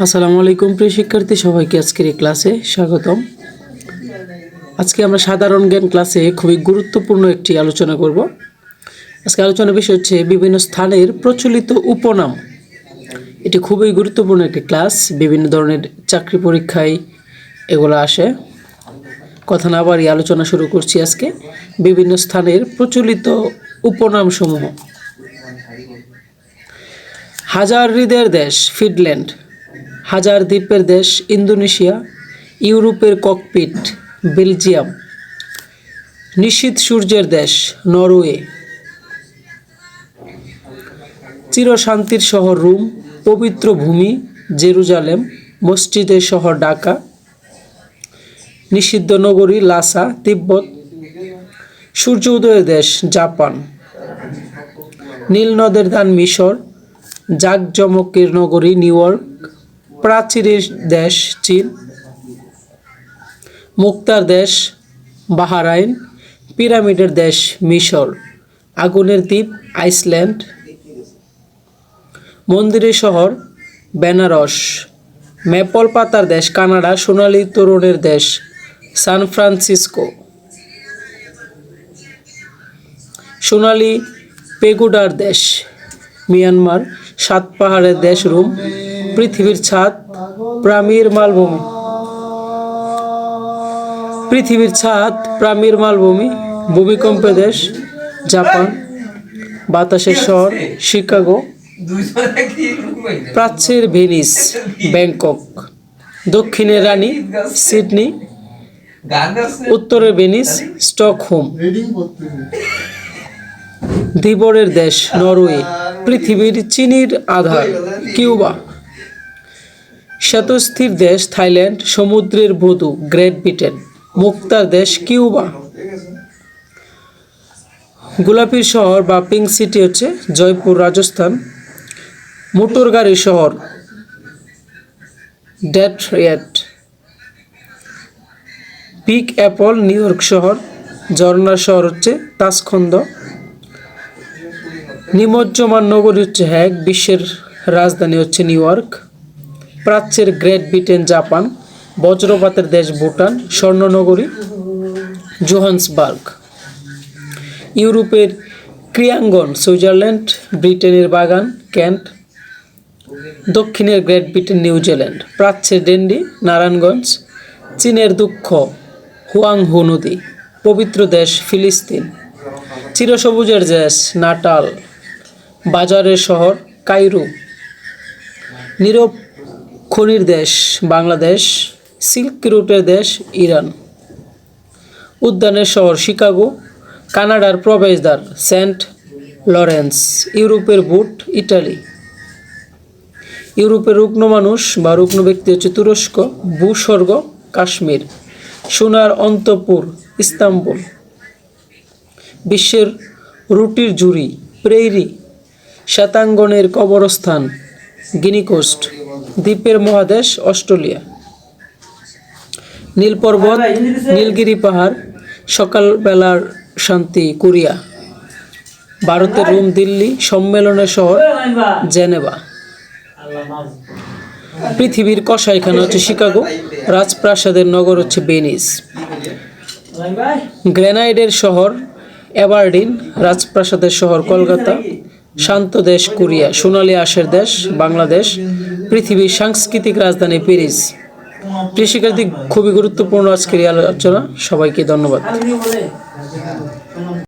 আসসালামু আলাইকুম, প্রিয় শিক্ষার্থী, সবাইকে আজকের এই ক্লাসে স্বাগতম। আজকে আমরা সাধারণ জ্ঞান ক্লাসে খুবই গুরুত্বপূর্ণ একটি আলোচনা করব। আজকে আলোচনার বিষয় হচ্ছে বিভিন্ন স্থানের প্রচলিত উপনাম। এটি খুবই গুরুত্বপূর্ণ একটি ক্লাস, বিভিন্ন ধরনের চাকরি পরীক্ষায় এগুলো আসে। কথা না বাড়িয়ে আলোচনা শুরু করছি আজকে, বিভিন্ন স্থানের প্রচলিত উপনাম সমূহ হাজার হৃদয়ের দেশ, ফিনল্যান্ড। হাজার দ্বীপের দেশ ইন্দোনেশিয়া, ইউরোপের ককপিট, বেলজিয়াম। নিশীত সূর্যের দেশ, নরওয়ে। চিরশান্তির শহর রুম, পবিত্র ভূমি, জেরুজালেম, মসজিদের শহর ঢাকা। নিষিদ্ধ নগরী, লাসা, তিব্বত। সূর্য উদয়ের দেশ, জাপান। নীল নদের ধান মিশর, জাকজমকের নগরী, নিউ ইয়র্ক। প্রাচীরের দেশ চীন, মুক্তার দেশ বাহারাইন, পিরামিডের দেশ মিশর, আগুনের দ্বীপ আইসল্যান্ড মন্দিরের শহর বেনারস ম্যাপল পাতার দেশ কানাডা, সোনালী তরুণের দেশ সান ফ্রান্সিসকো, সোনালী পেগুডার দেশ মিয়ানমার, সাত পাহাড়ের দেশ রোম পৃথিবীর ছাদ প্রামীর মালভূমি। পৃথিবীর ছাদ প্রামীর মালভূমি ভূমিকম্পের দেশ, জাপান, বাতাসের শহর, শিকাগো, প্রাচ্যের ভেনিস, ব্যাংকক, দক্ষিণের রানী, সিডনি, উত্তরের ভেনিস, স্টকহোম। ধীবরের দেশ, নরওয়ে, পৃথিবীর চিনির আধার, কিউবা। শ্বেতস্থির দেশ থাইল্যান্ড, সমুদ্রের বধূ গ্রেট ব্রিটেন, মুক্তার দেশ কিউবা। গোলাপির শহর বা পিঙ্ক সিটি হচ্ছে জয়পুর রাজস্থান। মোটর গাড়ির শহর Detroit big apple, New York শহর, ঝর্ণার শহর হচ্ছে তাসখন্দ। নিমজ্জমান নগরী হচ্ছে হ্যাক বিশ্বের রাজধানী হচ্ছে নিউ ইয়র্ক। প্রাচ্যের গ্রেট ব্রিটেন, জাপান, বজ্রপাতের দেশ ভুটান, স্বর্ণনগরী, জোহান্সবার্গ। ইউরোপের ক্রিয়াঙ্গন সুইজারল্যান্ড, ব্রিটেনের বাগান, ক্যান্ট, দক্ষিণের গ্রেট ব্রিটেন নিউজিল্যান্ড প্রাচ্যের ডেন্ডি, নারায়ণগঞ্জ, চীনের দুঃখ, হুয়াংহু নদী, পবিত্র দেশ ফিলিস্তিন। চিরসবুজের দেশ, নাটাল, বাজারের শহর, কাইরো। নীরব খনির দেশ বাংলাদেশ, সিল্ক রুটের দেশ ইরান। উদ্যানের শহর শিকাগো, কানাডার প্রবেশদ্বার সেন্ট লরেন্স, ইউরোপের বুট ইটালি। ইউরোপের রুগ্ন মানুষ বা রুগ্ন ব্যক্তি হচ্ছে তুরস্ক, ভূস্বর্গ, কাশ্মীর, সোনার অন্তপুর, ইস্তাম্বুল। বিশ্বের রুটির জুড়ি প্রেইরি, শ্বেতাঙ্গনের কবরস্থান গিনিকোস্ট দ্বীপের মহাদেশ অস্ট্রেলিয়া। নীল পর্বত নীলগিরি পাহাড়, সকালবেলার শান্তি কোরিয়া। ভারতের রুম দিল্লি, সম্মেলনের শহর জেনেভা। পৃথিবীর কসাইখানা হচ্ছে শিকাগো, রাজপ্রাসাদের নগর হচ্ছে বেনিস গ্রেনাইডের শহর অ্যাবারডিন রাজপ্রাসাদের শহর কলকাতা। শান্ত দেশ কোরিয়া, সোনালী আশের দেশ, বাংলাদেশ। পৃথিবীর সাংস্কৃতিক রাজধানী প্যারিস। দিক খুবই গুরুত্বপূর্ণ আজকের আলোচনা। সবাইকে ধন্যবাদ।